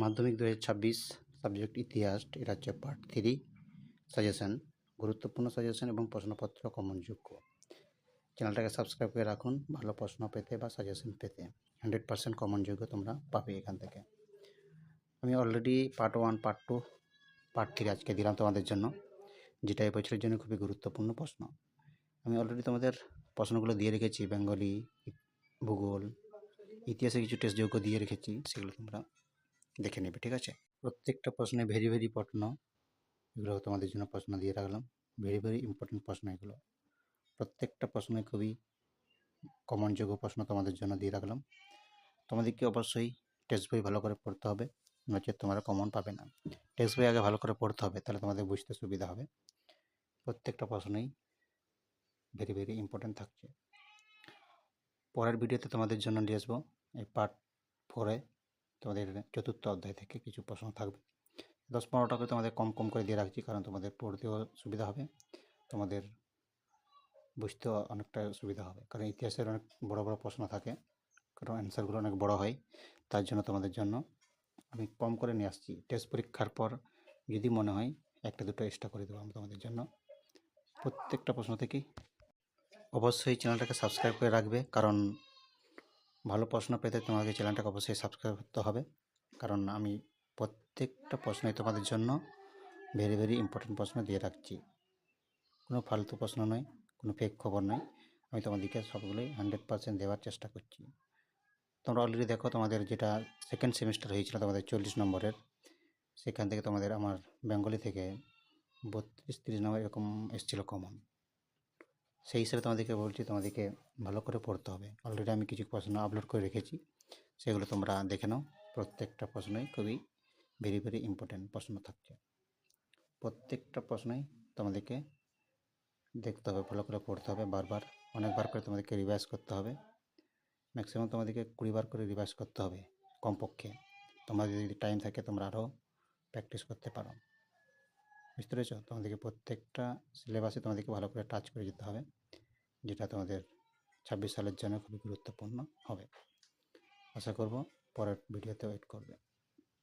মাধ্যমিক দু ছাব্বিশ সাবজেক্ট ইতিহাস এটা হচ্ছে পার্ট থ্রি সাজেশন গুরুত্বপূর্ণ সাজেশন এবং প্রশ্নপত্র কমনযোগ্য। চ্যানেলটাকে সাবস্ক্রাইব করে রাখুন, ভালো প্রশ্ন পেতে বা সাজেশন পেতে। হান্ড্রেড পার্সেন্ট কমনযোগ্য তোমরা পাবে এখান থেকে। আমি already part one part two part three আজকে দিলাম তোমাদের জন্য, যেটা এই বছরের জন্য খুবই গুরুত্বপূর্ণ প্রশ্ন। আমি অলরেডি তোমাদের প্রশ্নগুলো দিয়ে রেখেছি, বেঙ্গলি, ভূগোল ইতিহাসে কিছু টেস্ট যোগ্য দিয়ে রেখেছি, সেগুলো তোমরা দেখে নেবে, ঠিক আছে? প্রত্যেকটা প্রশ্নে ভেরি ভেরি প্রশ্ন এগুলো তোমাদের জন্য প্রশ্ন দিয়ে রাখলাম। ভেরি ভেরি ইম্পর্টেন্ট প্রশ্ন এগুলো। প্রত্যেকটা প্রশ্নে খুবই কমনযোগ্য প্রশ্ন তোমাদের জন্য দিয়ে রাখলাম। তোমাদেরকে অবশ্যই টেক্সট বই ভালো করে পড়তে হবে, নচেত তোমরা কমন পাবে না। টেক্সট বই আগে ভালো করে পড়তে হবে, তাহলে তোমাদের বুঝতে সুবিধা হবে। প্রত্যেকটা প্রশ্নেই ভেরি ভেরি ইম্পর্টেন্ট থাকছে। পরের ভিডিওতে তোমাদের জন্য নিয়ে আসব। এই পার্ট ফোরে তোমাদের চতুর্থ অধ্যায় থেকে কিছু প্রশ্ন থাকবে। দশ পনেরোটা করে তোমাদের কম কম করে দিয়ে রাখছি, কারণ তোমাদের পড়তেও সুবিধা হবে। তোমাদের বুঝতেও অনেকটা সুবিধা হবে, কারণ ইতিহাসের অনেক বড় বড় প্রশ্ন থাকে, কারণ অ্যান্সারগুলো অনেক বড় হয়। তার জন্য তোমাদের জন্য আমি কম করে নিয়ে আসছি। টেস্ট পরীক্ষার পর যদি মনে হয় একটা দুটো এক্সট্রা করে দেবো আমি তোমাদের জন্য। প্রত্যেকটা প্রশ্ন থেকেই অবশ্যই চ্যানেলটাকে সাবস্ক্রাইব করে রাখবে, কারণ ভালো প্রশ্ন পেতে তোমাকে চ্যানেলটাকে অবশ্যই সাবস্ক্রাইব করতে হবে। কারণ আমি প্রত্যেকটা প্রশ্নই তোমাদের জন্য ভেরি ভেরি ইম্পর্টেন্ট প্রশ্ন দিয়ে রাখছি। কোনো ফালতু প্রশ্ন নয়, কোনো ফেক খবর নয়। আমি তোমাদেরকে সবগুলোই হান্ড্রেড পার্সেন্ট দেওয়ার চেষ্টা করছি। তোমরা অলরেডি দেখো তোমাদের যেটা সেকেন্ড সেমিস্টার হয়েছিল তোমাদের চল্লিশ নম্বরের। সেখান থেকে তোমাদের আমার বেঙ্গলি থেকে বত্রিশ, তিরিশ নম্বর এরকম এসেছিল কমন সেই হিসাবে তোমাদেরকে বলছি, তোমাদেরকে ভালো করে পড়তে হবে। অলরেডি আমি কিছু প্রশ্ন আপলোড করে রেখেছি। সেগুলো তোমরা দেখে নাও। প্রত্যেকটা প্রশ্নই খুবই ভেরি ভেরি ইম্পর্ট্যান্ট প্রশ্ন থাকছে। প্রত্যেকটা প্রশ্নই তোমাদেরকে দেখতে হবে, ভালো করে পড়তে হবে। বারবার, অনেকবার করে তোমাদেরকে রিভাইজ করতে হবে। ম্যাক্সিমাম তোমাদেরকে কুড়িবার করে রিভাইজ করতে হবে কমপক্ষে। তোমাদের যদি টাইম থাকে তোমরা আরও প্র্যাকটিস করতে পারো। বুঝতে তোমাদেরকে প্রত্যেকটা সিলেবাসে তোমাদেরকে ভালো করে টাচ করে যেতে হবে, যেটা তোমাদের ছাব্বিশ সালের জন্য খুবই গুরুত্বপূর্ণ হবে। আশা করব পরের ভিডিওতে ওয়েট করবে।